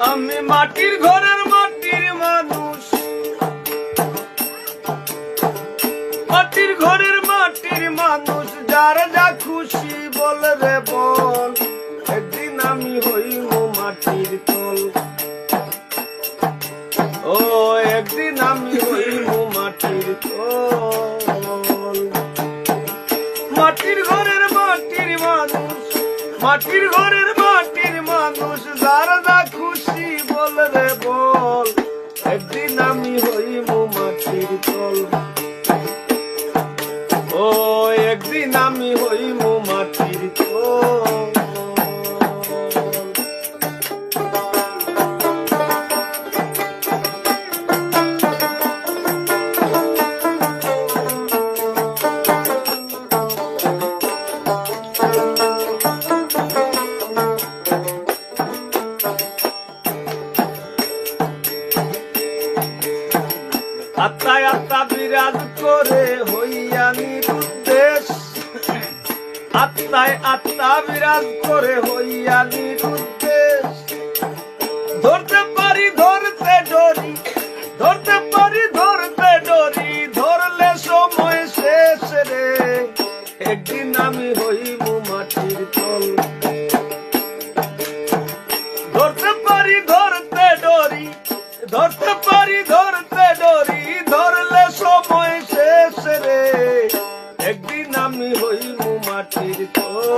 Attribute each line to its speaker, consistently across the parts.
Speaker 1: আমি মাটির ঘরের মাটির মানুষ। মাটির ঘরের মাটির মানুষ, যার যা খুশি বল রে বল। একদিন আমি হইব মাটির তল। ও, একদিন আমি হইব মাটির তল। মাটির ঘরের মাটির মানুষ, মাটির ঘরের মানুষ যার যা খুশি বল রে বল। একদিন আমি হইব মাটির তল। আত্মায় আত্মা বিরাজ করে হইয়া নিরুদ্দেশ আত্মায় আত্মা বিরাজ করে হইয়া নিরুদ্দেশ ধরতে পারি, ধরতে ডরি। ধরতে পারি, ধরতে ডরি। ধরলে সময় শেষ রে। একদিন আমি হইব মাটির তল। ধরতে পারি, ধরতে ডরি। ধরতে পারি, ধরতে হইব মাটির তল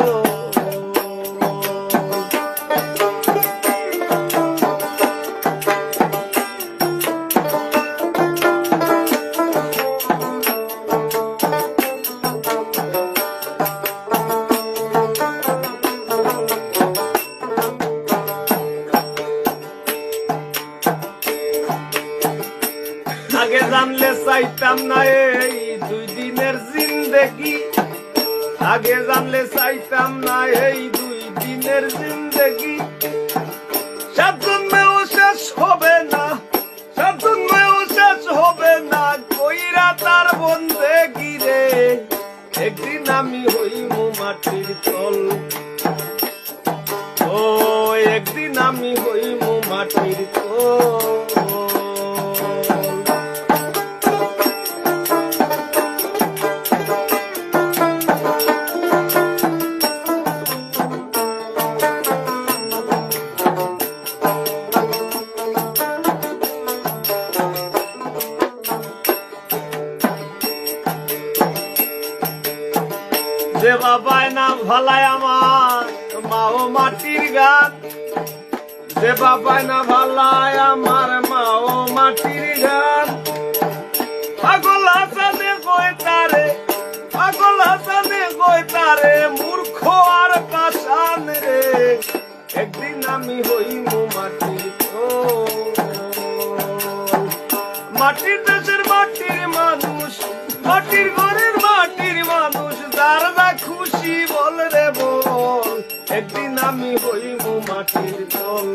Speaker 1: আগে জানলে চাইতাম না এই দুই দিনের জিন্দেগি। আগে জানলে চাইতাম না এই দুই দিনের জিন্দেগি। সাত জন্মেও শেষ হবে না, সাত জন্মেও শেষ হবে না, কইরা তার বন্ধে গিরে একদিন আমি হইব মাটির তল ও, একদিন আমি হইব মাটির তল দেবা বাবায় নাম ভালায় আমার মা ও মাটির গান না ভালায় আমার মা ও মাটির গান পাগল হাসানে পাগল হাসানে গয় মূর্খ আর পাশান রে। একদিন আমি হইব মাটি ও মাটির দেশের মাটির মানুষ, মাটির ঘরে একদিন আমি হইব মাটির দল